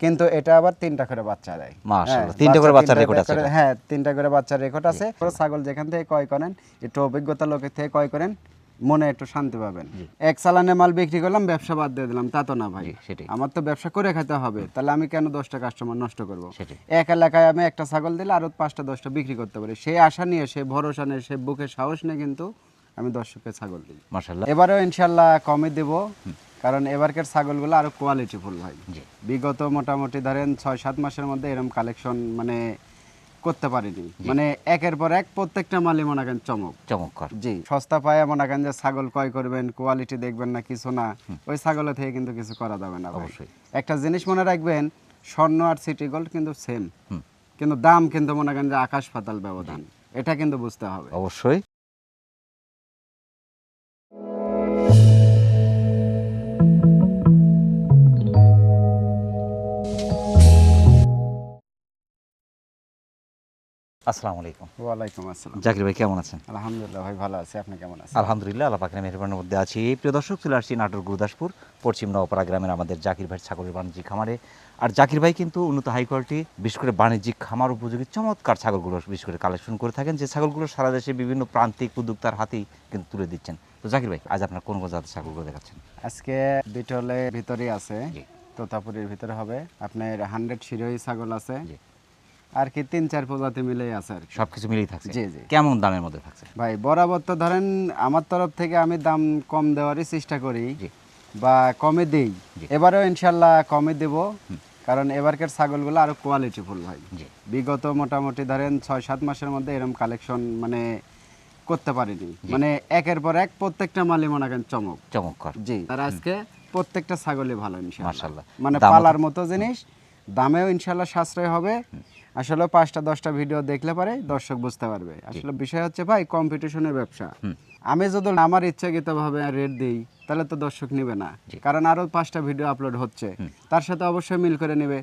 কিন্তু এটা আবার তিনটা করে বাচ্চা দেয়। মাশাআল্লাহ, হ্যাঁ, তিনটা করে বাচ্চা বাচ্চার তিনটা আছে হ্যাঁ তিনটা করে বাচ্চার রেকর্ড আছে। পুরো ছাগল যেখান থেকে ক্রয় করেন একটু অভিজ্ঞতা লোকের থেকে ক্রয় করেন মনে একটু শান্তি পাবেন। এক চালানে মাল বিক্রি করলাম ব্যবসা বাদ দিয়ে দিলাম তা তো না ভাই। সেটাই। আমার তো ব্যবসা করে খেতে হবে তাহলে আমি কেন দশটা কাস্টমার নষ্ট করব। এক এলাকায় আমি একটা ছাগল দিলে আরও পাঁচটা দশটা বিক্রি করতে পারি। সেই আশা নিয়ে সেই ভরসা নিয়ে সেই বুকে সাহস নিয়ে কিন্তু আমি দর্শককে ছাগল দিই। মাশাআল্লাহ। এবারেও ইনশাল্লাহ কমে দেব। কারণ এবারকার ছাগলগুলো আরও কোয়ালিটি ফুল ভাই বিগত মোটামুটি ধরেন ছয় সাত মাসের মধ্যে এরকম কালেকশন মানে করতে পারিনি। মানে একের পর এক প্রত্যেকটা মালি মনে করেন চমক। চমৎকার। জি সস্তা পায় মনে করেন যে ছাগল ক্রয় করবেন কোয়ালিটি দেখবেন না কিছু না ওই ছাগল থেকে কিন্তু কিছু করা যাবে না অবশ্যই। একটা জিনিস মনে রাখবেন স্বর্ণ আর সিটি গোল্ড কিন্তু সেম কিন্তু দাম কিন্তু মনে করেন যে আকাশ পাতাল ব্যবধান। এটা কিন্তু বুঝতে হবে। অবশ্যই। আসসালামু আলাইকুম। ওয়ালাইকুম আসসালাম। জাকির ভাই কেমন আছেন? আলহামদুলিল্লাহ ভাই ভালো আছি। আপনি কেমন আছেন? আলহামদুলিল্লাহ আল্লাহ পাকের মেহরবানের মধ্যে আছি। প্রিয় দর্শক চলে আসছি নাটোর গুরুদাসপুর পশ্চিম নওপাড়া গ্রামের আমাদের জাকির ভাই ছাগলের বাণিজ্যিক খামারে। আর জাকির ভাই কিন্তু উন্নত হাই কোয়ালিটি বিশেষ করে বাণিজ্যিক খামার উপযোগী চমৎকার ছাগলগুলো বিশেষ করে কালেকশন করে থাকেন যে ছাগলগুলো সারা দেশে বিভিন্ন প্রান্তিক উদ্যোক্তার হাতেই কিন্তু তুলে দিচ্ছেন। তো জাকির ভাই আজ আপনার কোন কোন জাতের ছাগলগুলো দেখাচ্ছেন? আজকে বিটলে ভিতরে আছে। তোতাপুরির ভিতরে হবে। আপনার হান্ড্রেড শিরোহী ছাগল আছে। আর কি তিন চার প্রজাতি মিলেই আছে আর কি। সবকিছু মিলেই থাকছে। জি, জি। কেমন দামের মধ্যে থাকছে? ভাই বরাবর তো ধরেন আমার তরফ থেকে আমি দাম কম দেওয়ারই চেষ্টা করি বা কমে দেই। এবারেও ইনশাল্লাহ কমে দেব। কারণ এবারকার ছাগলগুলো আরও কোয়ালিটি ফুল ভাই। জি। বিগত মোটামুটি ধরেন ছয় সাত মাসের মধ্যে এরকম কালেকশন মানে করতে পারিনি। মানে একের পর এক প্রত্যেকটা মালি মনে করেন চমক। চমৎকার। জি আর আজকে প্রত্যেকটা ছাগলই ভালো ইনশাআল্লাহ মানে পালার মতো জিনিস। দামেও ইনশাল্লাহ সাশ্রয় হবে। আসলে পাঁচটা দশটা ভিডিও দেখলে পারে দর্শক বুঝতে পারবে। আসলে বিষয় হচ্ছে ভাই কম্পিটিশনের ব্যবসা। আমি যদি আমার ইচ্ছাকৃত ভাবে রেট দিই তাহলে তো দর্শক নেবে না। কারণ আরও পাঁচটা ভিডিও আপলোড হচ্ছে। তার সাথে অবশ্যই মিল করে নেবে।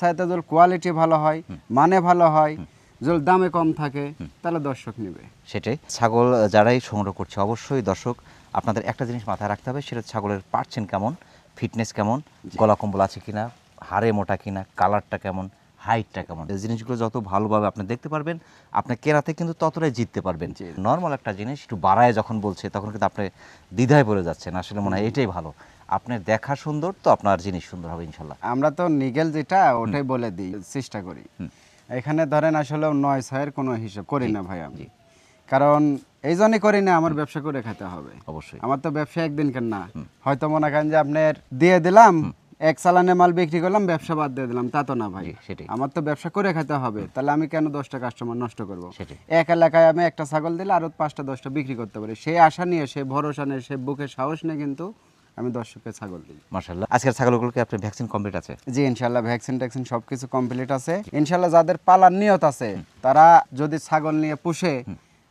সাথে যদি কোয়ালিটি ভালো হয় মানে ভালো হয় যদি দামে কম থাকে তাহলে দর্শক নেবে। সেটাই। ছাগল যারাই সংগ্রহ করছে অবশ্যই দর্শক আপনাদের একটা জিনিস মাথায় রাখতে হবে সেটা ছাগলের পার্সেন্ট কেমন ফিটনেস কেমন গলা কম্বল আছে কিনা হাড়ে মোটা কিনা কালারটা কেমন হাইটটা কেমন। এই জিনিসগুলো যত ভালোভাবে আপনি দেখতে পারবেন আপনি কেরাতে কিন্তু ততটাই জিততে পারবেন। জি। নর্মাল একটা জিনিস একটু বাড়ায় যখন বলছে তখন কিন্তু আপনি দ্বিধায় পড়ে যাচ্ছেন। আসলে মনে হয় এটাই ভালো। আপনার দেখা সুন্দর তো আপনার জিনিস সুন্দর হবে ইনশাল্লাহ। আমরা তো নিগেল যেটা ওটাই বলে দিই চেষ্টা করি। এখানে ধরেন আসলে নয় ছয়ের কোনো হিসাব করি না ভাই আমি। কারণ এই জন্যই করি না আমার ব্যবসা করে খেতে হবে। অবশ্যই। আমার তো ব্যবসা একদিন কেন না হয়তো মনে করেন যে আপনার দিয়ে দিলাম এক চালানে মাল বিক্রি করলাম ব্যবসা বাদ দিয়ে দিলাম। তা তো না ভাই। সেটাই। আমার তো ব্যবসা করে খেতে হবে। তাহলে আমি কেন দশটা কাস্টমার নষ্ট করব? এক এলাকায় আমি একটা ছাগল দিলে আরও পাঁচটা দশটা বিক্রি করতে পারি। সেই আশা নিয়ে সেই ভরসা নিয়ে সে বুকে সাহস নিয়ে কিন্তু আমি দর্শককে ছাগল দিই। মার্শাল্লাহ আজকের ছাগলগুলোকে আপনার ভ্যাকসিন কমপ্লিট আছে? জি ইনশাল্লাহ ভ্যাকসিন ট্যাকসিন সবকিছু কমপ্লিট আছে। ইনশাল্লাহ যাদের পালার নিয়ত আছে তারা যদি ছাগল নিয়ে পুষে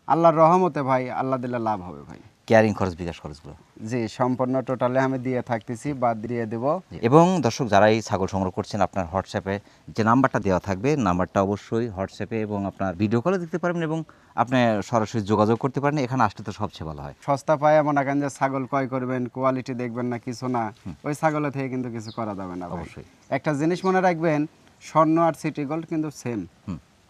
আল্লাহর রহমতে ভাই আল্লাহ দিলে লাভ হবে ভাই। কেয়ারিং খরচ বিকাশ খরচগুলো জি সম্পূর্ণ টোটালে আমি দিয়ে থাকতেছি বা দিয়ে দেব। এবং দর্শক যারা এই ছাগল সংগ্রহ করছেন আপনার হোয়াটসঅ্যাপে যে নাম্বারটা দেওয়া থাকবে নাম্বারটা অবশ্যই হোয়াটসঅ্যাপে এবং আপনার ভিডিও কলে দেখতে পারবেন এবং আপনি সরাসরি যোগাযোগ করতে পারেন এখানে আসলে তো সবচেয়ে ভালো হয়। সস্তা পায় এমন এখন যে ছাগল ক্রয় করবেন কোয়ালিটি দেখবেন না কিছু না ওই ছাগলের থেকে কিন্তু কিছু করা যাবে না অবশ্যই। একটা জিনিস মনে রাখবেন স্বর্ণ আর সিটি গোল্ড কিন্তু সেম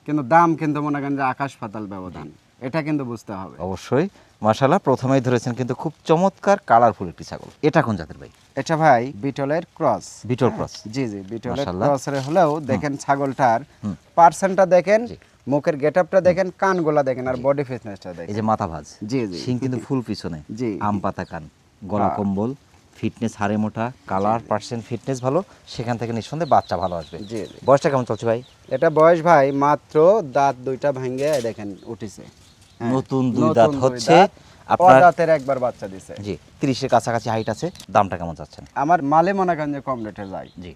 কিন্তু দাম কিন্তু মনে করেন যে আকাশ পাতাল ব্যবধান এটা কিন্তু বুঝতে হবে। অবশ্যই। মাশাল্লাহ প্রথমেই ধরেছেন কিন্তু খুব চমৎকার কালারফুল একটি ছাগল। এটা কোন জাতের ভাই? এটা ভাই বিটলের ক্রস। বিটল ক্রস। জি জি বিটলের। ক্রসের হলেও দেখেন ছাগলটার পার্সেন্টটা দেখেন মুখের গেটআপটা দেখেন কানগুলা দেখেন আর বডি ফিটনেসটা দেখেন। এই যে মাথা ভাজ। জি জি। শিং কিন্তু ফুল পিছনে। জি। আম পাতা কান গলা হ্যাঁ। কম্বল ফিটনেস হারে মোটা কালার পার্সেন্ট ফিটনেস ভালো সেখান থেকে নিঃসন্দেহে বাচ্চা ভালো আসবে। বয়সটা কেমন চলছে ভাই? এটা বয়স ভাই মাত্র দাঁত দুইটা ভাঙ্গে দেখেন উঠিছে। হ্যাঁ, নতুন দুই দাঁত হচ্ছে। আপনার অদাঁতের একবার বাচ্চা দিছে। জি তিরিশের কাছাকাছি হাইট আছে দামটা কেমন আমার মালে মনে করেন যে কম রেটে যায়। জি।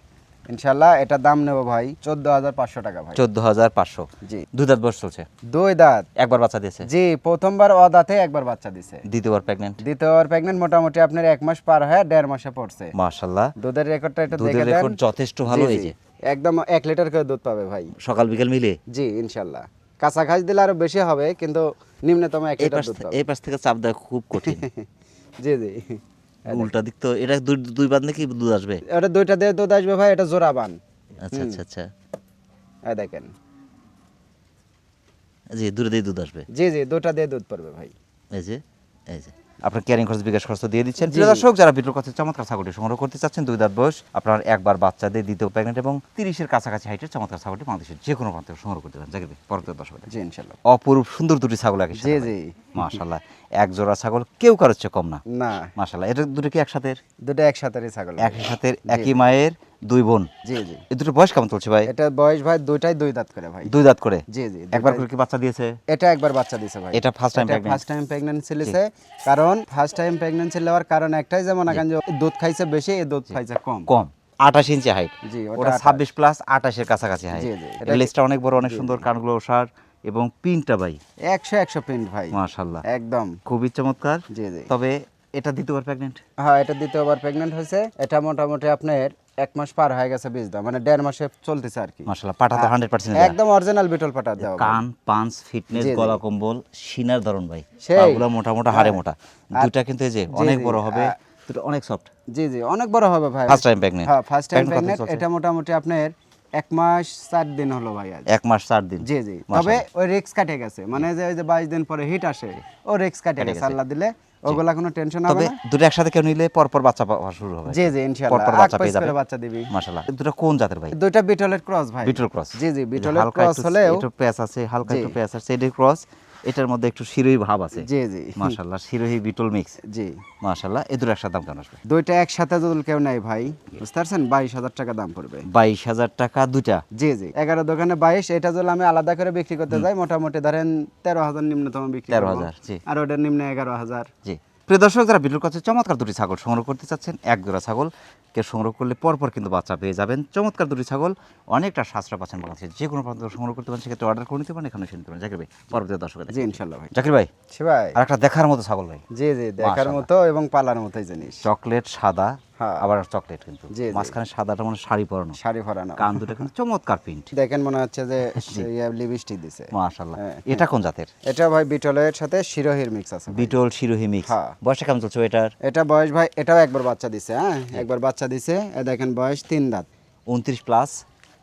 ইনশাল্লাহ এটা দাম নেব ভাই চোদ্দ হাজার পাঁচশো টাকা ভাই। চোদ্দ হাজার পাঁচশো। জি। দুই দাঁত বয়স চলছে? দুই দাঁত। একবার বাচ্চা দিয়েছে? জি প্রথমবার অদাঁতে একবার বাচ্চা দিছে। দ্বিতীয়বার প্রেগনেন্ট দ্বিতীয়বার প্রেগনেন্ট মোটামুটি আপনার এক মাস পার হয়ে দেড় মাসে পড়ছে। মাশাল্লাহ দুধের রেকর্ডটা দুধের দেখে দেন। রেকর্ড যথেষ্ট ভালো এই যে একদম এক লিটার করে দুধ পাবে ভাই। সকাল বিকেল মিলে? জি ইনশাল্লাহ কাঁচা ঘাস দিলে আরও বেশি হবে কিন্তু নিম্নতম এক এই পাশ দুধ এই পাশ থেকে চাপ দেওয়া খুব কঠিন। জি জি। উল্টা দিক তো এটা দুই দুই বাদ নাকি দুধ আসবে? এটা দুইটা দিয়ে দুধ আসবে ভাই এটা জোড়া বান। আচ্ছা আচ্ছা আচ্ছা। এই দেখেন। জি দূরে দিয়ে দুধ আসবে। জি জি দুটা দিয়ে দুধ পড়বে ভাই। এই যে এই যে। আপনার ক্যারিং খরচ বিকাশ খরচ দিয়ে দিচ্ছেন। প্রিয় দর্শক যারা বিটুল কাছে চমৎকার ছাগলটি সংগ্রহ করতে চাচ্ছেন দুই দাঁত বয়স আপনার একবার বাচ্চা দিয়ে দ্বিতীয় প্রেগনেন্ট এবং তিরিশের কাছাকাছি হাইটের চমৎকার ছাগলটি বাংলাদেশের যে কোনো প্রান্তে সংগ্রহ করতে পারেন। ভাই পরবর্তী দর্শক জি ইনশাল্লাহ অপরূপ সুন্দর দুটি ছাগল একই জি জি। মাশাল্লাহ এক জোড়া ছাগল কেউ কারোর চেয়ে কম না। না। মাশাল্লাহ এটা দুটো কি একসাথে দুটো একসাথে ছাগল। ভাই। একই সাথে একই মায়ের দুই বোন। জি জি। এই দুটো বয়স কেমন চলছে ভাই? এটা বয়স ভাই দুইটাই দুই দাঁত করে ভাই। দুই দাঁত করে? জি জি একবার করে কি বাচ্চা দিয়েছে? এটা একবার বাচ্চা দিছে ভাই। এটা first time pregnant first time pregnancy লিছে কারণ ফার্স্ট টাইম প্রেগন্যান্সি নেওয়ার কারণ একটাই যেমন এখন যে দুধ খাইছে বেশি এই দুধ খাইছে কম। কম। আঠাশ ইঞ্চি হাইট জি, ওটা ওটা 28 ছাব্বিশ প্লাস আঠাশের কাছাকাছি হাইট এটা- লেজটা অনেক বড় অনেক সুন্দর কানগুলো ওষার এবং পিনটা ভাই। একশো একশো প্রিন্ট ভাই। মাশাল্লাহ একদম। খুবই চমৎকার। জি জি। তবে এটা দ্বিতীয়বার প্রেগনেন্ট হ্যাঁ এটা দ্বিতীয়বার প্রেগনেন্ট হয়েছে। এটা মোটামুটি আপনার এক মাস পার হয়ে গেছে বীজ দাও মানে দেড় মাসে চলতেছে আর কি। মাশাল্লাহ পাটা তো হান্ড্রেড পার্সেন্ট একদম অরিজিনাল বিটল পাটা ভাই। কান পাঞ্চ ফিটনেস। গলা কম্বল সিনার ধরন ভাই। পাগুলো মোটা মোটা হাড়ে হ্যাঁ। মোটা। দুটা কিন্তু এই যে অনেক বড় হবে দুটো অনেক সফট জি জি অনেক বড় হবে ভাই। ফার্স্ট টাইম প্রেগনেন্ট হ্যাঁ ফার্স্ট টাইম প্রেগনেন্ট এটা মোটামুটি আপনার এক মাস চার দিন হলো ভাই আজ। এক মাস চার দিন। জি জি। তবে ওই রিক্স কাটে গেছে। মানে যে ওই যে বাইশ দিন পরে হিট আসে ও রিক্স কাটে গেছে। আল্লাহ দিলে ওগুলা কোনো টেনশন হবে তবে দুটো একসাথে কেউ নিলে পর পর বাচ্চা পাওয়া শুরু হবে। জি জি ইনশাআল্লাহ পরপর পর বাচ্চা পেয়ে যাবে। বাচ্চা দিবি। মাশাআল্লাহ। দুটো কোন জাতের ভাই? দুটো বিটলের ক্রস ভাই। Beetle cross. জি জি বিটলের ক্রস হলেও একটু প্যাচ আছে হালকা একটু প্যাচ আছে এডি ক্রস। এটার মধ্যে একটু শিরোহী ভাব আছে। জি জি। মাশাল্লাহ শিরোহী বিটল মিক্স। জি। মাশাল্লাহ এদুর দুটো একসাথে দাম কেমন আসবে? দুইটা একসাথে যদি কেউ নাই ভাই বুঝতে পারছেন? বাইশ হাজার টাকা দাম পড়বে। বাইশ হাজার টাকা দুইটা। জি জি। এগারো দোকানে বাইশ এটা যদি আমি আলাদা করে বিক্রি করতে যাই মোটামুটি ধরেন তেরো হাজার নিম্নতম বিক্রি তেরো। হাজার, জি। আর ওটার নিম্নে এগারো হাজার। জি। প্রিয় দর্শক যারা ভিডিওর কাছে চমৎকার দুটি ছাগল সংগ্রহ করতে চাচ্ছেন এক জোড়া ছাগলকে সংগ্রহ করলে পরপর কিন্তু বাচ্চা পেয়ে যাবেন। চমৎকার দুটি ছাগল অনেকটা সাশ্রয় পাচ্ছেন বাংলাদেশে যে কোনো প্রান্ত সংগ্রহ করতে পারেন সেক্ষেত্রে অর্ডার করে নিতে পারেন এখানে শুনতে পারেন। জাকির ভাই পরবর্তী দর্শক জি ইনশাল্লাহ ভাই। জাকির ভাই ভাই। আর একটা দেখার মতো ছাগল ভাই। জি জি দেখার মতো এবং পালার মতোই জিনিস। চকলেট সাদা। আবার চকলেট কিন্তু। মাঝখানে সাদাটা মানে শাড়ি পরানো। শাড়ি পরানো। কান দুটো কিন্তু চমৎকার প্রিন্ট। দেখেন মনে হচ্ছে যে লিপস্টিক দিছে। মাশাল্লাহ হ্যাঁ, এটা কোন জাতের? এটা ভাই বিটলের সাথে শিরোহির মিক্স আছে বিটল শিরোহি মিক্স হ্যাঁ। বয়সটা কেমন চলছে এটার? এটা বয়স ভাই এটাও একবার বাচ্চা দিছে হ্যাঁ? একবার বাচ্চা দিছে দেখেন বয়স তিন দাঁত। উনত্রিশ প্লাস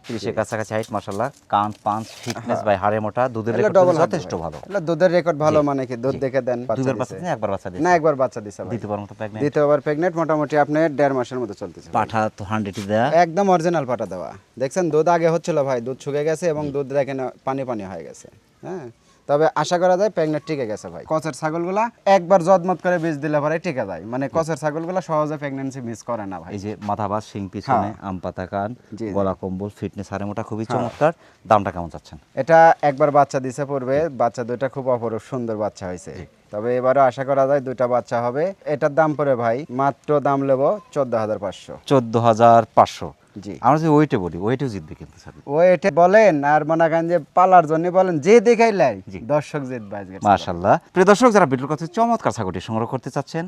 তিরিশের কাছাকাছি হাইট মাসাল্লাহ কান পাঁচ ফিটনেস বাই হাড়ে মোটা দুধের রেকর্ড যথেষ্ট ভালো। দুধের রেকর্ড ভালো মানে কি? দুধ দেখে দেন দুধের বাচ্চা না একবার বাচ্চা না একবার বাচ্চা দিছে দ্বিতীয়বার মতো প্রেগনেন্ট দ্বিতীয়বার প্রেগন্যান্ট মোটামুটি আপনি দেড় মাসের মতো চলতেছে পাঠা তো হান্ড্রেড দেয়া। একদম অরিজিনাল পাঠা দেওয়া। দেখছেন দুধ আগে হচ্ছিল ভাই দুধ শুকে গেছে এবং দুধ দেখেন পানি পানি হয়ে গেছে। হ্যাঁ? তবে আশা করা যায় প্রেগনেন্ট টিকে গেছে ভাই। কচের ছাগলগুলা একবার জদমত করে বীজ দিলে পরে টিকে যায়। মানে কচের ছাগলগুলা সহজে প্রেগনেন্সি মিস করে না ভাই। এই যে মাথা বাস শিং পিছনে আম পাতা কান হ্যাঁ। গলা কম্বল ফিটনেস হাড়ে মোটা খুবই চমৎকার। দামটা কেমন চাচ্ছেন? এটা একবার বাচ্চা দিছে পূর্বে বাচ্চা দুইটা খুব অপরূপ সুন্দর বাচ্চা হয়েছে। তবে এবারে আশা করা যায় দুইটা বাচ্চা হবে। এটার দাম পড়ে ভাই মাত্র দাম নেব চোদ্দ হাজার পাঁচশো। চোদ্দ হাজার পাঁচশো। জি। আমরা যদি ওয়েটে বলি ওইটেও জিতবে কিন্তু ওয়েটে বলেন আর মনে করেন যে পালার জন্য বলেন যে দেখাইলাই জি। দর্শক জিতবে আজকে মাশাল্লাহ প্রিয় দর্শক যারা বিটুল কথা চমৎকার ছাগলটি সংগ্রহ করতে চাচ্ছেন।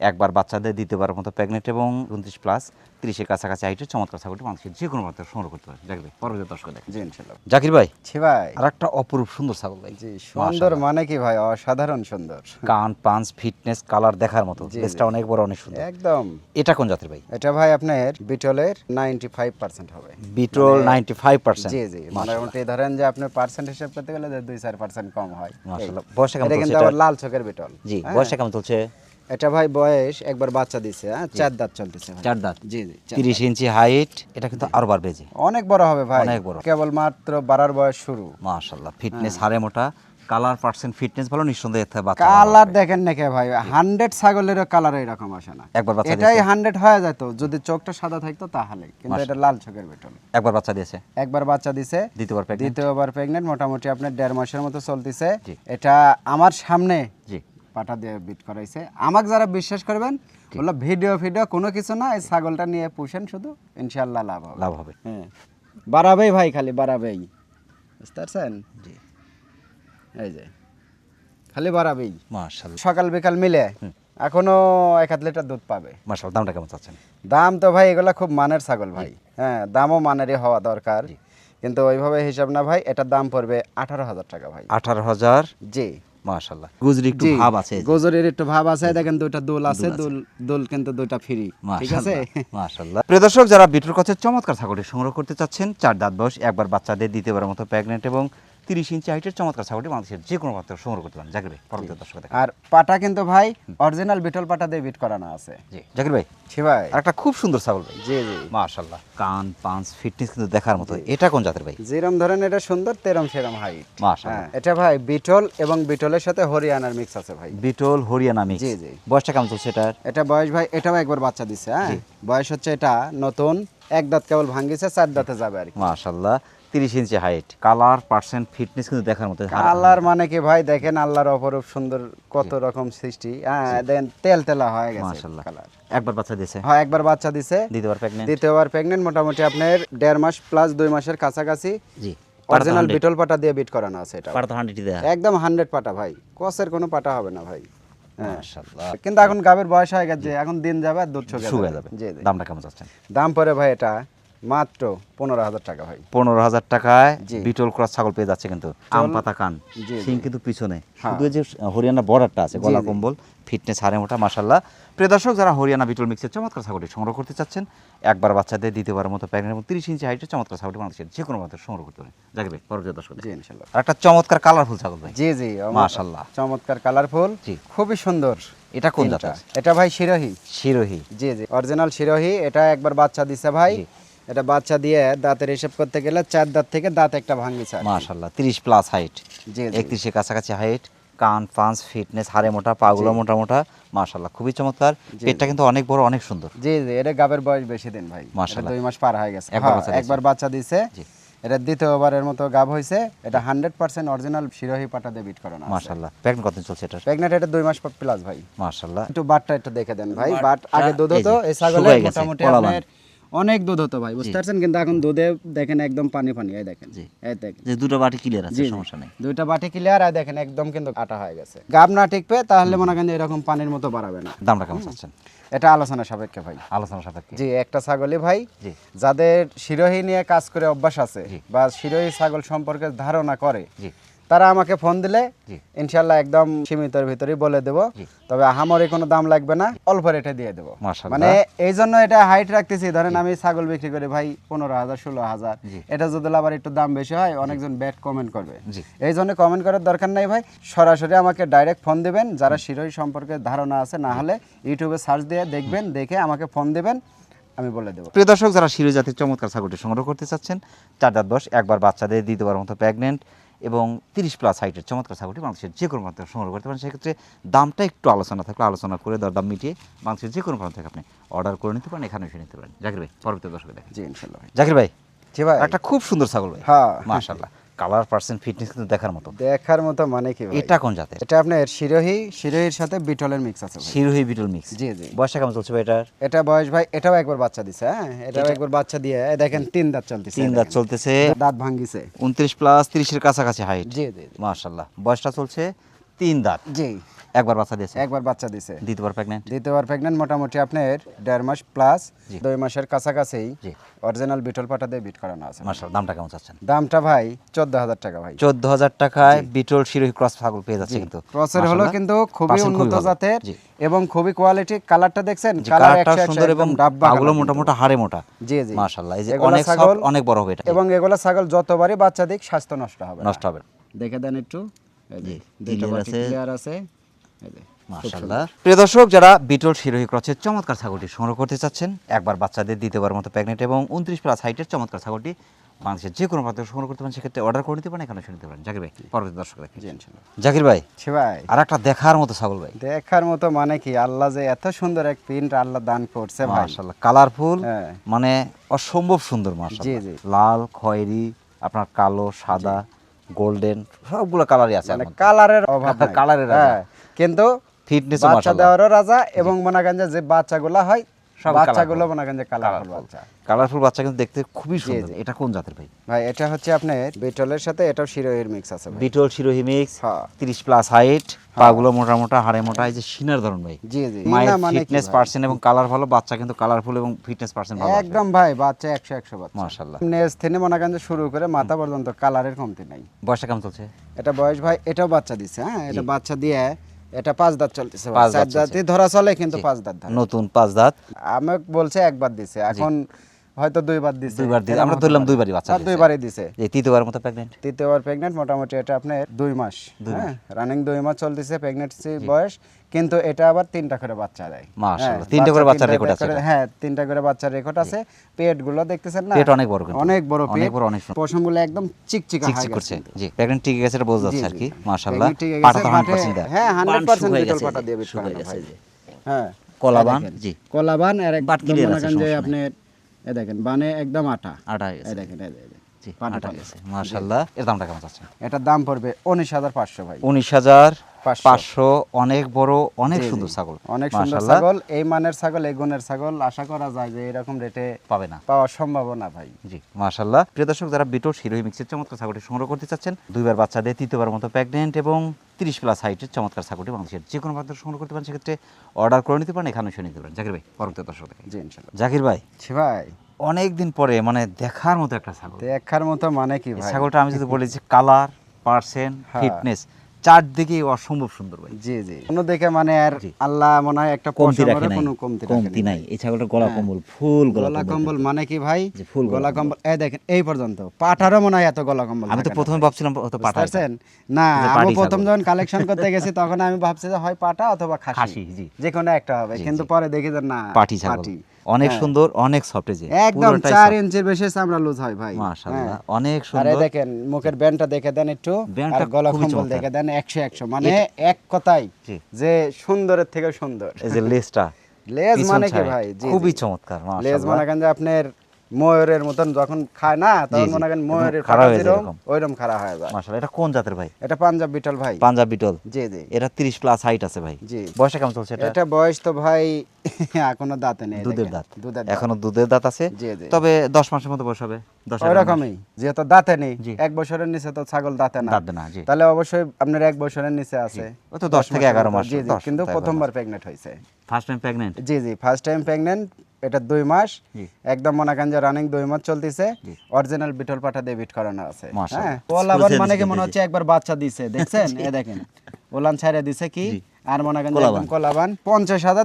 একবার বাচ্চাদের দ্বিতীয়বার মতো প্রেগনেন্ট এবং উনত্রিশ প্লাস তিরিশের কাছাকাছি হাইটের চমৎকার ছাগলটি মানুষের যে কোনো মাত্রা সংগ্রহ করতে পারে দেখবে পরবর্তী দর্শক দেখে জি ইনশাল্লাহ জাকির ভাই ছি ভাই। আর একটা অপরূপ সুন্দর ছাগল ভাই। জি সুন্দর মানে কি ভাই? অসাধারণ সুন্দর। কান পাঞ্চ ফিটনেস কালার দেখার মতো। বেসটা অনেক বড় অনেক সুন্দর। একদম। এটা কোন জাতের ভাই? এটা ভাই আপনার বিটলের নাইনটি ফাইভ পার্সেন্ট হবে। বিটল নাইনটি ফাইভ পার্সেন্ট জি জি। মোটামুটি ধরেন যে আপনি পার্সেন্ট হিসাব করতে গেলে যে দুই চার পার্সেন্ট কম হয়। মাশাআল্লাহ। এই। বয়সটা কেমন এটা কিন্তু আবার লাল চোখের বিটল জি হ্যাঁ? বয়সটা কেমন চলছে? এটা ভাই বয়স একবার বাচ্চা দিছে হ্যাঁ? চার দাঁত চলতেছে চার দাঁত। জি জি তিরিশ ইঞ্চি হাইট এটা কিন্তু আরও বাড়বে যে। অনেক বড় হবে ভাই। অনেক বড়। কেবল মাত্র বাড়ার বয়স শুরু। মাশাল্লাহ ফিটনেস হাড়ে মোটা কালার পার্সেন্ট ফিটনেস ভালো নিঃসন্দেহে কালার। দেখেন নাকি ভাই হান্ড্রেড ছাগলেরও কালার এরকম আসে না। একবার বাচ্চা এটাই? হান্ড্রেড হয়ে যেত যদি চোখটা সাদা থাকতো তাহলে কিন্তু এটা লাল চোখের বিটল একবার বাচ্চা দিয়েছে। একবার বাচ্চা দিছে দ্বিতীয়বার প্রেগনেন্ট দ্বিতীয়বার প্রেগনেন্ট মোটামুটি আপনার দেড় মাসের মতো চলতেছে। এটা আমার সামনে জি। পাটা দিয়ে বিট করাইছে। আমাকে যারা বিশ্বাস করবেন বলল ভিডিও ভিডিও কোনো কিছু না এই ছাগলটা নিয়ে পুষেন শুধু ইনশাল্লাহ লাভ হবে। লাভ হবে। হ্যাঁ। বাড়াবেই ভাই খালি বাড়াবেই। বুঝতে পারছেন? জি। এই যে খালি বাড়াবেই। মাশাল্লাহ সকাল বিকাল মিলে এখনও এক হাত লিটার দুধ পাবে। মাশাল্লাহ দামটা কেমন চাচ্ছেন? দাম তো ভাই এগুলা খুব মানের ছাগল ভাই। হ্যাঁ দামও মানেরই হওয়া দরকার। কিন্তু ওইভাবে হিসাব না ভাই এটার দাম পড়বে আঠারো হাজার টাকা ভাই। আঠারো হাজার? জি। মাশাআল্লাহ। গুজরি একটু ভাব আছে এই একটু ভাব আছে দেখেন দুইটা দোল আছে দোল দোল কিন্তু দুইটা ফ্রি ঠিক আছে? মাশাআল্লাহ প্রিয় দর্শক যারা বিটুর কাছে চমৎকার ছাগলটি সংগ্রহ করতে চাচ্ছেন চার দাঁত বয়স একবার বাচ্চাদের দ্বিতীয়বারের মতো প্রেগনেন্ট এবং তিরিশ ইঞ্চি হাইটের চমৎকার ছাগলটি বাংলাদেশের যে কোনো প্রান্তে সংগ্রহ করতে পারেন। জাকির ভাই পরবর্তী দর্শক আর পাটা কিন্তু ভাই অরিজিনাল বিটল পাটা দিয়ে বিট করানো আছে। জি জাকির ভাই ছি ভাই। একটা খুব সুন্দর ছাগল ভাই। জি জি। মাশাআল্লাহ কান পাঁচ ফিটনেস কিন্তু দেখার মতো। এটা কোন জাতের ভাই? যেরম ধরেন এটা সুন্দর তেরম সেরম হাইট মাশাআল্লাহ। হ্যাঁ এটা ভাই বিটল এবং বিটলের সাথে হরিয়ানার মিক্স আছে ভাই। বিটল হরিয়ানা মিক্স জি, জি। বয়সটা কেমন চলছে এটার? এটা বয়স ভাই এটাও একবার বাচ্চা দিছে হ্যাঁ। বয়স হচ্ছে এটা নতুন এক দাঁত কেবল ভাঙ্গিছে চার দাঁতে যাবে আর কি। মাশাআল্লাহ। তিরিশ inch height colour percent fitness কিন্তু দেখার মতো। আল্লাহর মানে কি ভাই? দেখেন আল্লাহর অপরূপ সুন্দর কত রকম সৃষ্টি। হ্যাঁ দেখেন তেল তেলা হয়ে গেছে মাশাআল্লাহ। কালার একবার বাচ্চা হ্যাঁ একবার বাচ্চা দিছে দ্বিতীয়বার প্রেগনেন্ট দ্বিতীয়বার প্রেগনেন্ট মোটামুটি আপনার দেড় মাস প্লাস দুই মাসের কাছাকাছি। জি। অরিজিনাল বিটল পাটা দিয়ে বিট করানো আছে এটা। দেয়া। একদম হান্ড্রেড পাটা ভাই। কসের কোনো পাটা হবে না ভাই। হ্যাঁ। কিন্তু এখন গাবের বয়স হয়ে গেছে এখন দিন যাবে আর দুধ শুকিয়ে যাবে। দামটা কেমন চাচ্ছেন? দাম পরে ভাই এটা মাত্র পনেরো হাজার টাকা ভাই। পনেরো হাজার টাকায় বিটল ক্রস ছাগল পেয়ে যাচ্ছে কিন্তু। আম পাতা কান। সিং কিন্তু পিছনে। হ্যাঁ। শুধু যে হরিয়ানা বর্ডারটা আছে গলা কম্বল ফিটনেস হারে মোটা মাসাল্লাহ প্রিয় দর্শক যারা হরিয়ানা বিটল মিক্সের চমৎকার ছাগলটি সংগ্রহ করতে চাচ্ছেন একবার বাচ্চাদের দ্বিতীয়বার মতো প্যাকেট এবং তিরিশ ইঞ্চি হাইটের চমৎকার ছাগলটি বাংলাদেশের যে কোনো মাত্র সংগ্রহ করতে পারেন। যাকে ভাই পরবর্তী দর্শক জি ইনশাল্লাহ একটা চমৎকার কালারফুল ছাগল ভাই। জি জি মাশাআল্লাহ। চমৎকার কালারফুল জি। খুবই সুন্দর। এটা কোন। জাতের? এটা ভাই শিরোহী। শিরোহী। জি জি অরিজিনাল শিরোহী। এটা একবার বাচ্চা দিছে ভাই। এটা বাচ্চা দিয়ে দাঁতের হিসাব করতে গেলে চার দাঁত থেকে দাঁত একটা আর কি। মাশাল্লাহ তিরিশ প্লাস হাইট জি একত্রিশের কাছাকাছি হাইট কান পাঁচ ফিটনেস হাড়ে মোটা পাগুলো মোটা মোটা মাশাল্লাহ খুবই চমৎকার। পেটটা কিন্তু অনেক বড় অনেক সুন্দর। জি জি এটা গাবের বয়স বেশি দিন ভাই। এটা মাশাআল্লাহ। দুই মাস পার হয়ে গেছে। একবার হ্যাঁ, বাচ্চা দিছে। বাচ্চা দিছে জি। এটা দ্বিতীয়বারের মতো গাব হয়েছে এটা হান্ড্রেড পার্সেন্ট অরিজিনাল শিরোহী পাটা দিয়ে বিট করানো মাশাল্লাহ প্যাকেট কত চলছে এটার? প্রেগনেন্ট এটা দুই মাস প্লাস ভাই। মাশাল্লাহ একটু বাটটা একটু দেখে দেন ভাই। বাট আগে দুধ হতো এই ছাগলে শুকায় গেছে, মোটামুটি। আপনার অনেক দুধ হতো ভাই বুঝতে পারছেন? কিন্তু এখন দুধে দেখেন একদম পানি পানি এই দেখেন। এই দেখেন। যে দুটো বাটি ক্লিয়ার আছে। সমস্যা নেই। দুইটা বাটি ক্লিয়ার আর দেখেন একদম কিন্তু আটা হয়ে গেছে। গাব না টিকবে তাহলে মনে করেন এরকম পানির মতো বাড়াবে না। দামটা কেমন চাচ্ছেন? এটা আলোচনা সাপেক্ষে ভাই। আলোচনা সাপেক্ষে। জি একটা ছাগলই ভাই জি। যাদের শিরোহী নিয়ে কাজ করে অভ্যাস আছে বা শিরোহী ছাগল সম্পর্কে ধারণা করে জি। তারা আমাকে ফোন দিলে ইনশাল্লাহ একদম সীমিতর ভিতরেই বলে দেবো। তবে আহামরি কোনো দাম লাগবে না অল্প রেটে দিয়ে দেবো। মানে এই জন্য এটা হাইট রাখতেছি ধরেন আমি ছাগল বিক্রি করি ভাই পনেরো হাজার ষোলো হাজার। এটা যদি আবার একটু দাম বেশি হয় অনেকজন ব্যাট কমেন্ট করবে। এই জন্য কমেন্ট করার দরকার নাই ভাই। সরাসরি আমাকে ডাইরেক্ট ফোন দিবেন যারা শিরোই সম্পর্কে ধারণা আছে না হলে ইউটিউবে সার্চ দিয়ে দেখবেন দেখে আমাকে ফোন দিবেন আমি বলে দেবো। প্রিয় দর্শক যারা শিরো জাতির চমৎকার ছাগলটি সংগ্রহ করতে চাচ্ছেন চার দাঁত বয়স একবার বাচ্চাদের দ্বিতীয়বার মতো প্রেগনেন্ট এবং তিরিশ প্লাস হাইটের চমৎকার ছাগলটি বাংলাদেশের যে কোনো প্রান্ত সংগ্রহ করতে পারেন। সেক্ষেত্রে দামটা একটু আলোচনা থাকলে আলোচনা করে দর দাম মিটিয়ে বাংলাদেশের যে কোনো প্রান্ত থেকে আপনি অর্ডার করে নিতে পারেন এখানে এসে নিতে পারেন। জাকির ভাই পরবর্তী দর্শক দেখেন জি ইনশাল্লাহ ভাই। জাকির ভাই জি ভাই। একটা খুব সুন্দর ছাগল ভাই। হ্যাঁ। মাশাল্লাহ কালার পার্সেন্ট ফিটনেস কিন্তু দেখার মতো। দেখার মতো মানে কি এটা কোন জাতের? এটা আপনার শিরোহি শিরোহির সাথে বিটলের মিক্স আছে ভাই। শিরোহী বিটল মিক্স জি জি। বয়স কেমন চলছে ভাই এটার? এটা বয়স ভাই এটাও একবার বাচ্চা দিছে হ্যাঁ? এটাও একবার বাচ্চা দিয়ে এই দেখেন তিন দাঁত চলতেছে তিন দাঁত চলতেছে। দাঁত ভাঙ্গিছে। উনত্রিশ প্লাস 30 এর কাছাকাছি হাইট জি জি। মাশাআল্লাহ। বয়সটা চলছে তিন দাঁত। জি। একবার বাচ্চা দিয়েছে? একবার বাচ্চা দিছে দ্বিতীয়বার প্রেগনেন্ট দ্বিতীয়বার প্রেগনেন্ট মোটামুটি আপনার দেড় মাস প্লাস দুই মাসের কাছাকাছি অরিজিনাল বিটল পাটা দিয়ে বিট করানো আছে। মাশাল্লাহ দামটা কেমন চাচ্ছেন? দামটা ভাই চোদ্দ হাজার টাকা ভাই। চোদ্দ হাজার টাকায় বিটল শিরোহী ক্রস ছাগল পেয়ে যাচ্ছে কিন্তু। ক্রসের হলো কিন্তু খুবই উন্নত জাতের এবং খুবই কোয়ালিটি কালারটা দেখছেন? জি, কালার কালারটাও একশো একশো সুন্দর এবং একদম ডাব্বা পাগুলো মোটা হাড়ে মোটা। জি জি। মাশাল্লাহ এই যে অনেক ছাগল অনেক বড় হবে এটা। এবং এগুলা ছাগল যতবারই বাচ্চা দিক স্বাস্থ্য নষ্ট হবে নষ্ট হবে দেখে দেন একটু। এই যে, দুইটা আছে। clear আছে। মাশাআল্লাহ। প্রিয় দর্শক যারা বিটল শিরোহী ক্রসের চমৎকার ছাগলটি সংগ্রহ করতে চাচ্ছেন একবার বাচ্চাদের দ্বিতীয়বার মতো প্রেগনেন্ট এবং উনত্রিশ প্লাস হাইটের চমৎকার ছাগলটি বাংলাদেশের যে কোনো প্রান্তে সংগ্রহ করতে পারেন সেক্ষেত্রে অর্ডার করে নিতে পারেন এখানে এসে নিতে পারেন। জাকির ভাই পরবর্তী দর্শক। জাকির ভাই ভাই। আর একটা দেখার মতো ছাগল ভাই। দেখার মতো মানে কি আল্লাহ যে এত সুন্দর এক প্রিন্ট আল্লাহ দান করছে ভাই। কালারফুল হ্যাঁ। মানে অসম্ভব সুন্দর জি। লাল খয়েরি আপনার কালো সাদা গোল্ডেন সবগুলো কালারই আছে মানে কালারের অভাব নাই। কালারের হ্যাঁ, কিন্তু ফিটনেস বাচ্চা দেওয়ারও রাজা এবং মনে করেন যে বাচ্চাগুলা হয় বাচ্চাগুলো মনে করেন যে কালারফুল বাচ্চা। কালারফুল বাচ্চা কিন্তু দেখতে খুবই সুন্দর। এটা কোন জাতের ভাই? ভাই এটা হচ্ছে আপনার বিটলের সাথে এটাও শিরোহির মিক্স আছে ভাই। বিটল শিরোহি মিক্স হ্যাঁ। তিরিশ প্লাস হাইট পাগুলো মোটা মোটা হাড়ে মোটা এই যে সিনার ধরন ভাই। জি জি। মায়ের মানে ফিটনেস? পার্সেন্ট এবং কালার ভালো বাচ্চা কিন্তু কালারফুল এবং ফিটনেস পার্সেন্ট ভালো একদম ভাই বাচ্চা একশো একশো বাচ্চা। মাশাআল্লাহ। নেজ থেকে মনে করেন যে শুরু করে মাথা পর্যন্ত কালারের কমতি নাই। বয়সটা কেমন চলছে? এটা বয়স ভাই এটাও বাচ্চা দিছে হ্যাঁ? এটা বাচ্চা দিয়ে এটা পাঁচ দাঁত চলতেছে পাঁচ দাঁত দাঁতই ধরা চলে কিন্তু পাঁচ দাঁত নতুন পাঁচ দাঁত। আমাকে বলছে একবার দিছে। এখন হয়তো দুইবার দিছে। দুইবার দিছে। আমরা ধরলাম দুইবারই বাচ্চা দিছে। দুইবারই দিছে। যে তৃতীয়বার মতো প্রেগনেন্ট তৃতীয়বার প্রেগনেন্ট মোটামুটি এটা আপনার দুই মাস। হ্যাঁ রানিং দুই মাস চলতেছে প্রেগনেন্সি বয়স। কিন্তু এটা আবার তিনটা করে বাচ্চা দেয়। মাশাআল্লাহ, হ্যাঁ, তিনটা করে বাচ্চা বাচ্চার তিনটা আছে হ্যাঁ তিনটা করে বাচ্চার রেকর্ড আছে। পেটগুলো দেখতেছেন না? পেট অনেক বড় কিন্তু। অনেক বড় অনেক বড়, অনেক। পশমগুলো একদম চিকচিকা হয়ে চিকচিক করছে। জি প্রেগনেন্ট ঠিক গেছে এটা বোঝা যাচ্ছে আর কি। মাশাআল্লাহ। পাটা তো 100% হ্যাঁ 100% শুকায় বিটল পাটা দিয়ে বিট গেছে হ্যাঁ। কলাবান, জি। কলাবান আর একদম মনে আছে, করেন যে আপনি দেখেন বানে একদম আটা। আটা হয়ে দেখেন এই দেখেন মাশাআল্লাহ। এর দামটা কেমন চাচ্ছেন? এটার দাম পড়বে উনিশ হাজার পাঁচশো ভাই। উনিশ হাজার পাঁচশো। অনেক বড় অনেক। সুন্দর ছাগল। অনেক সুন্দর ছাগল এই মানের ছাগল এই গুণের ছাগল আশা করা যায় যে এরকম রেটে পাবে না। পাওয়ার সম্ভাবনা ভাই। জি মাশাল্লাহ প্রিয় দর্শক যারা বিটোর শিরোহী মিক্সের চমৎকার ছাগলটি সংগ্রহ করতে চাচ্ছেন দুইবার বাচ্চা দিয়ে তৃতীয়বার মতো প্রেগনেন্ট এবং তিরিশ প্লাস হাইটের চমৎকার ছাগলটি বাংলাদেশের যে কোনো মাধ্যমে সংগ্রহ করতে পারেন সেক্ষেত্রে অর্ডার করে নিতে পারেন এখানে এসে নিতে পারেন। জাকির ভাই পরবর্তী দর্শক জি ইনশাল্লাহ জাকির ভাই ভাই। অনেক দিন পরে মানে দেখার মতো একটা ছাগল। দেখার মতো মানে কি ভাই? ছাগলটা আমি যদি বলি যে কালার পার্সেন্ট। ফিটনেস চারদিকে অসম্ভব সুন্দর ভাই। জি জি। কোনো দেখে মানে আর আল্লাহ মনে হয় একটা কমতি রাখে নাই। কোনো কমতি কমতি নাই। এই ছাগলটার গলা কম্বল ফুল গলা কম্বল মানে কি ভাই? ফুল গলা কম্বল। এই দেখেন এই পর্যন্ত। পাঠারও মনে হয় এত গলা কম্বল আমি তো প্রথমে। ভাবছিলাম তো বুঝতে পাঠা পারছেন? না আমি প্রথম যখন কালেকশন করতে গেছি তখন আমি ভাবছি যে হয় পাটা অথবা খাসি। খাসি, জি। যে কোনো একটা হবে। কিন্তু পরে দেখি যে না পাটি ছাগল। অনেক হ্যাঁ। সুন্দর অনেক সফট যে। একদম পুরোটাই চার soft। ইঞ্চির বেশি চামড়া লুজ হয় ভাই। মাশাআল্লাহ হ্যাঁ। অনেক সুন্দর। আরে দেখেন মুখের ব্যান্ডটা দেখে দেন একটু আর গলা কম্বল দেখে দেন 100 100 মানে এক কথাই যে সুন্দরের থেকে সুন্দর। এই যে লেজটা লেজ মানে কি ভাই? জি, খুবই চমৎকার মাশাআল্লাহ। লেজ মানে যে আপনার ময়ূরের মতন যখন খায় না তখন মনে করেন ময়ূরের খাড়া হয়ে যায়। ওইরকম খাড়া হয়ে যায়। মাশাআল্লাহ এটা কোন জাতের ভাই? এটা পাঞ্জাব বিটল ভাই। পাঞ্জাব বিটল। জি জি। এটা 30 প্লাস হাইট আছে ভাই। জি। বয়সটা কেমন চলছে এটা? এটা বয়স তো ভাই এখনও দাঁতে নেই দুধের দাঁত। এখনও দুধের দাঁত আছে। জি জি। তবে 10 মাসের মতো বয়স হবে। 10 ওই রকমই যেহেতু দাঁতে নেই এক বছরের নিচে তো ছাগল দাঁতে না। দাঁত না জি। তাহলে অবশ্যই আপনার এক বছরের নিচে আছে। ও তো 10 থেকে 11 মাস জি জি কিন্তু প্রথমবার প্রেগনেন্ট হয়েছে। ফার্স্ট টাইম প্রেগন্যান্ট জি জি ফার্স্ট টাইম প্রেগনেন্ট এটা দুই মাস। একদম মনে করেন যে রানিং দুই মাস চলতেছে। অরিজিনাল বিটল পাঠা দিয়ে বিট করানো আছে। হ্যাঁ? ওলাবান মানে কি মনে হচ্ছে একবার বাচ্চা দিছে দেখছেন? এ দেখেন। ওলান ছাইরা দিছে কি। আর মনে করেন একদম কোলাবান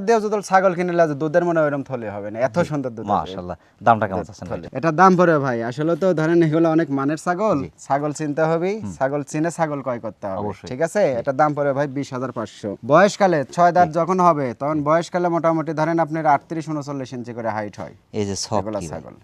দিয়েও যদি ছাগল কিনে লাগে দুধের মনে থলে হবে না। এত সুন্দর দুধ মাশাআল্লাহ দামটা কেমন চাচ্ছেন এটা দাম পড়ে ভাই। আসলে তো ধরেন এগুলো অনেক মানের ছাগল। ছাগল চিনতে হবে। ছাগল চিনে ছাগল ক্রয় করতে হবে। ঠিক আছে? এটা দাম পড়ে ভাই বিশ হাজার পাঁচশো। বয়সকালে ছয় দাঁত যখন হবে তখন বয়সকালে মোটামুটি ধরেন আপনার আটত্রিশ উনচল্লিশ ইঞ্চি করে হাইট হয়। এই যে ছাগল।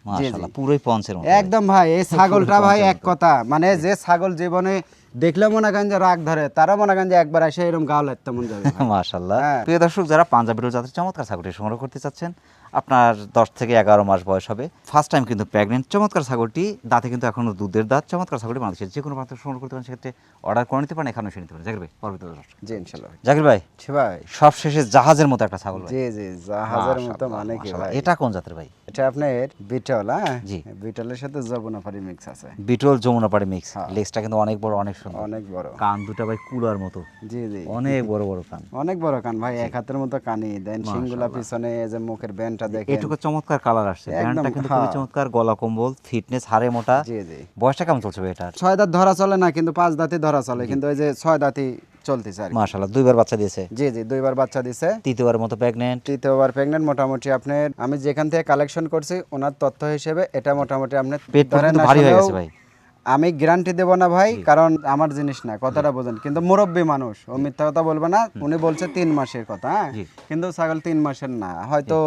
মাশাআল্লাহ পুরোই পঞ্চের মতো। একদম ভাই এই ছাগলটা ভাই এক কথা। মানে যে ছাগল জীবনে দেখলে মনে করেন যে রাগ ধরে তারা মনে করেন যে একবার এসে এরকম গাও লাগতে মন যাবে। মাশাল্লাহ হ্যাঁ। প্রিয় দর্শক যারা পাঞ্জাবের জাতের চমৎকার ছাগলটি সংগ্রহ করতে চাচ্ছেন আপনার দশ থেকে এগারো মাস বয়স হবে। ফার্স্ট টাইম কিন্তু প্রেগনেন্ট চমৎকার ছাগলটি দাঁতে কিন্তু এখনও দুধের দাঁত। চমৎকার ছাগলটি বাংলাদেশের যে কোনো প্রান্ত সংগ্রহ করতে পারেন সেক্ষেত্রে অর্ডার করে নিতে পারেন এখানে এসে নিতে পারেন। জাকির ভাই পরবর্তী জি ইনশাল্লাহ। জাকির ভাই ভাই। সব শেষে জাহাজের মতো একটা ছাগল জি জি জাহাজের মতো মানে কি ভাই? এটা কোন জাতের ভাই? এটা আপনার বিটল হ্যাঁ? জি। বিটলের সাথে যবনাপারি মিক্স আছে। বিটল যমুনাপাড়ি মিক্স হ্যাঁ। লেজটা কিন্তু অনেক বড় অনেক সুন্দর। অনেক বড়। কান দুটা ভাই কুলার মতো। জি জি। অনেক বড় বড় কান। অনেক বড় কান ভাই এক হাতের মতো কানি। দেন সিংগুলা পিছনে এই যে মুখের ব্যান্ডটা দেখেন। এটুকু চমৎকার কালার আসছে। ব্যান্ডটা কিন্তু খুবই। চমৎকার গলা কম্বল ফিটনেস হাড়ে মোটা। জি জি। বয়সটা কেমন চলছে এটার? ছয় দাঁত ধরা চলে না কিন্তু পাঁচ দাঁতই ধরা চলে কিন্তু ওই যে ছয় দাঁতই চলতেছে আর মাশাআল্লাহ দুইবার বাচ্চা দিয়েছে। জি জি দুইবার বাচ্চা দিছে তৃতীয়বার মতো প্রেগনেন্ট তৃতীয়বার প্রেগনেন্ট মোটামুটি আপনার আমি যেখান থেকে কালেকশন করছি ওনার তথ্য হিসেবে এটা মোটামুটি আপনার পেট ধরেন পর্যন্ত ভারী হয়ে গেছে ভাই। আমি গ্যারান্টি দেবো না ভাই কারণ আমার জিনিস না কথাটা বোঝেন। কিন্তু মুরব্বী মানুষ ও মিথ্যা কথা বলবে না উনি বলছে তিন মাসের কথা হ্যাঁ? কিন্তু ছাগল তিন মাসের না হয়তো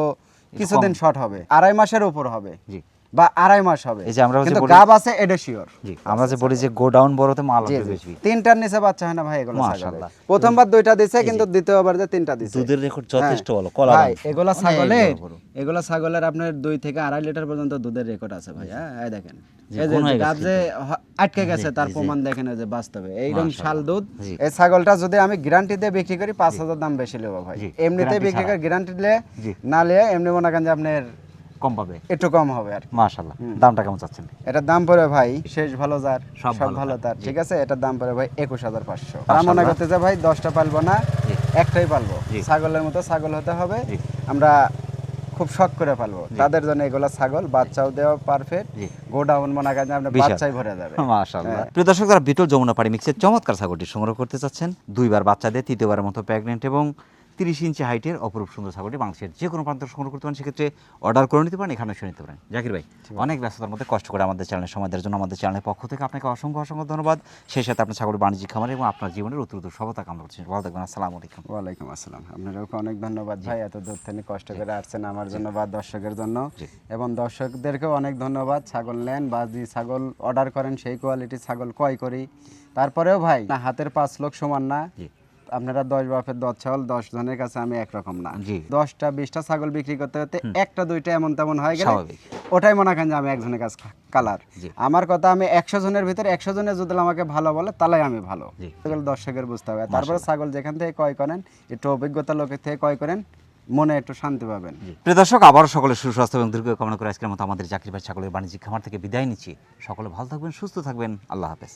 কিছুদিন শর্ট হবে। আড়াই মাসের উপর হবে। জি। বা আড়াই মাস হবে। এই যে আমরা কিন্তু গাব আছে এটা শিওর জি আমরা যে বলি যে গোডাউন বড়তে মাল জি বেচবি তিনটার নিচে বাচ্চা হয় না ভাই এগুলো মাশাআল্লাহ। প্রথমবার দুইটা দিছে কিন্তু দ্বিতীয়বার যে তিনটা দিছে। দুধের রেকর্ড হ্যাঁ। যথেষ্ট ভালো কলা ভাই এগুলা ছাগলের। এগুলা ছাগলের আপনার দুই থেকে আড়াই লিটার পর্যন্ত দুধের রেকর্ড আছে ভাই হ্যাঁ? এই দেখেন। এই যে গাব যে আটকে গেছে তার প্রমাণ দেখেন যে বাস্তবে। এইরকম শাল দুধ এই ছাগলটা যদি আমি গ্যারান্টি দিয়ে বিক্রি করি পাঁচ হাজার দাম বেশি নেব ভাই। এমনিতে বিক্রি করে গ্যারান্টি জি। না নিলে এমনি মনে করেন যে আপনার কম পাবে? একটু কম হবে আর। মাশাআল্লাহ। দামটা কেমন চাচ্ছেন? এটার দাম পড়ে ভাই শেষ ভালো যার সব ভালো। তার ঠিক আছে? এটার দাম পড়ে ভাই একুশ হাজার পাঁচশো। মনে করতেছে ভাই দশটা পালবো না একটাই পালবো। ছাগলের মতো ছাগল হতে হবে। আমরা খুব শখ করে পালবো। তাদের জন্য এগুলা ছাগল বাচ্চাও দেওয়া পারফেক্ট গোডাউন মনে করেন যে আপনার বাচ্চাই ভরে যাবে। মাশাআল্লাহ। হ্যাঁ। প্রিয় দর্শক যারা বিটল যমুনা পাড়ি মিক্সের চমৎকার ছাগলটি সংগ্রহ করতে চাচ্ছেন দুইবার বাচ্চা দিয়ে তৃতীয়বারের মতো প্রেগনেন্ট এবং তিরিশ ইঞ্চি হাইটের অপরূপ সুন্দর ছাগলটি বাংলাদেশের যে কোনো প্রান্ত সংগ্রহ করতে পারেন সেক্ষেত্রে অর্ডার করে নিতে পারেন এখানে শুনে নিতে পারেন। জাকির ভাই অনেক ব্যস্ততার মধ্যে কষ্ট করে আমাদের চ্যানেলের সময় দেওয়ার জন্য আমাদের চ্যানেলের পক্ষ থেকে আপনাকে অসংখ্য অসংখ্য ধন্যবাদ। সেই সাথে আপনার ছাগলের বাণিজ্যিক খামার এবং আপনার জীবনের উত্তর সফলতা কামনা করছেন ভালো থাকবেন আসসালামু আলাইকুম। ওয়ালাইকুম আসসালাম। আপনাদেরকে অনেক ধন্যবাদ ভাই এত দূর থেকে কষ্ট করে আসছেন আমার জন্য বা দর্শকের জন্য। এবং দর্শকদেরকেও অনেক ধন্যবাদ। ছাগল নেন বা যে ছাগল অর্ডার করেন সেই কোয়ালিটির ছাগল ক্রয় করি। তারপরেও ভাই না হাতের পাঁচ লোক সমান না। আপনারা দশ বাপের দশ ছাগল দশ জনের কাছে আমি একরকম না। দশটা বিশটা ছাগল বিক্রি করতে করতে একটা দুইটা এমন তেমন হয়ে গেলে ওটাই মনে করেন যে আমি একজনের কাছে কালার। আমার কথা আমি একশো জনের ভিতরে একশো জনের যদি আমাকে ভালো বলে তাহলে আমি ভালো। দর্শকের বুঝতে হবে। তারপরে ছাগল যেখান থেকে ক্রয় করেন একটু অভিজ্ঞতা লোকের থেকে ক্রয় করেন মনে একটু শান্তি পাবেন। প্রিয় দর্শক আবারও সকলের সুস্বাস্থ্য এবং দীর্ঘ কামনা করে আজকের মতো আমাদের চাকরি ভাই ছাগলের বাণিজ্যিক খামার থেকে বিদায় নিচ্ছি। সকলে ভালো থাকবেন সুস্থ থাকবেন। আল্লাহ হাফেজ।